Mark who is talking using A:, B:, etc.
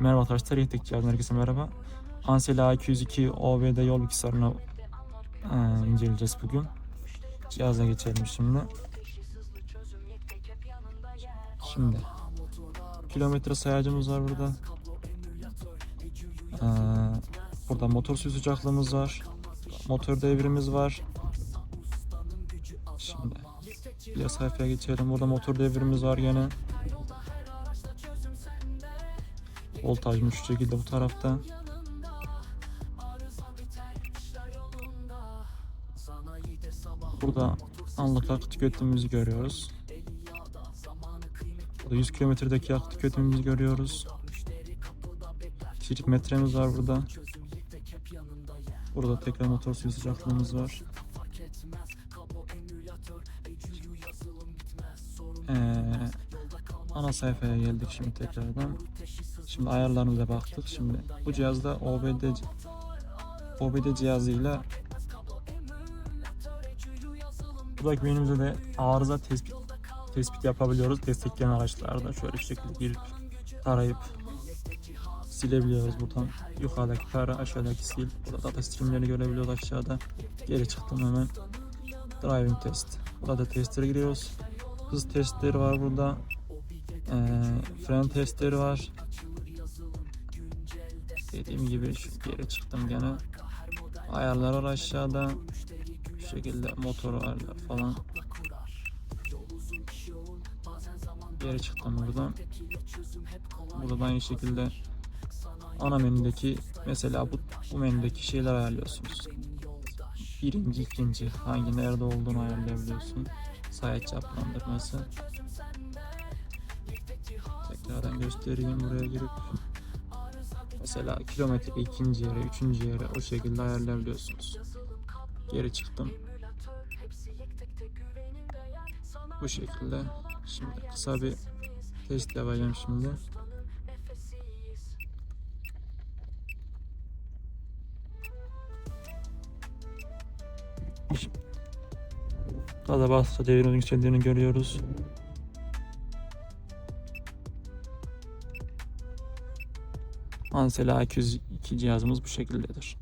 A: Merhaba arkadaşlar, Yedek Cihazın herkese merhaba. Ansel A202 OBD yol bilgisayarını e, inceleyeceğiz bugün. Cihaza geçelim şimdi. Şimdi kilometre sayacımız var burada. Ee, burada motor suyu sıcaklığımız var. Motor devrimiz var. Şimdi diğer sayfaya geçelim. Burada motor devrimiz var gene. Voltajmış şu şekilde bu tarafta. Burada anlık yakıt tüketimimizi görüyoruz. Burada 100 kilometredeki yakıt tüketimimizi görüyoruz. Kişilik metremiz var burada. Burada tekrar motor suyu sıcaklığımız var. Ee, ana sayfaya geldik şimdi tekrardan. Şimdi ayarlarımıza baktık. Şimdi bu cihazda OBD OBD cihazıyla buradaki menümüzde de arıza tespit tespit yapabiliyoruz. Destekleyen araçlarda şöyle bir şekilde girip tarayıp silebiliyoruz buradan. Yukarıdaki tara, aşağıdaki sil. Burada data streamlerini görebiliyoruz aşağıda. Geri çıktım hemen. Driving test. Burada da testlere giriyoruz. Hız testleri var burada. Ee, fren testleri var. Dediğim gibi şu geri çıktım gene. Ayarlar var aşağıda. Şu şekilde motor ayarlar falan. Geri çıktım buradan. Burada da aynı şekilde ana menüdeki mesela bu, bu menüdeki şeyler ayarlıyorsunuz. Birinci, ikinci hangi nerede olduğunu ayarlayabiliyorsun. Sayaç çaplandırması. Tekrardan göstereyim buraya girip Mesela kilometre ikinci yere, üçüncü yere o şekilde ayarlayabiliyorsunuz. Geri çıktım. Bu şekilde. Şimdi kısa bir test yapacağım şimdi. Gaza bastı devrin yükseldiğini görüyoruz. Ansel A202 cihazımız bu şekildedir.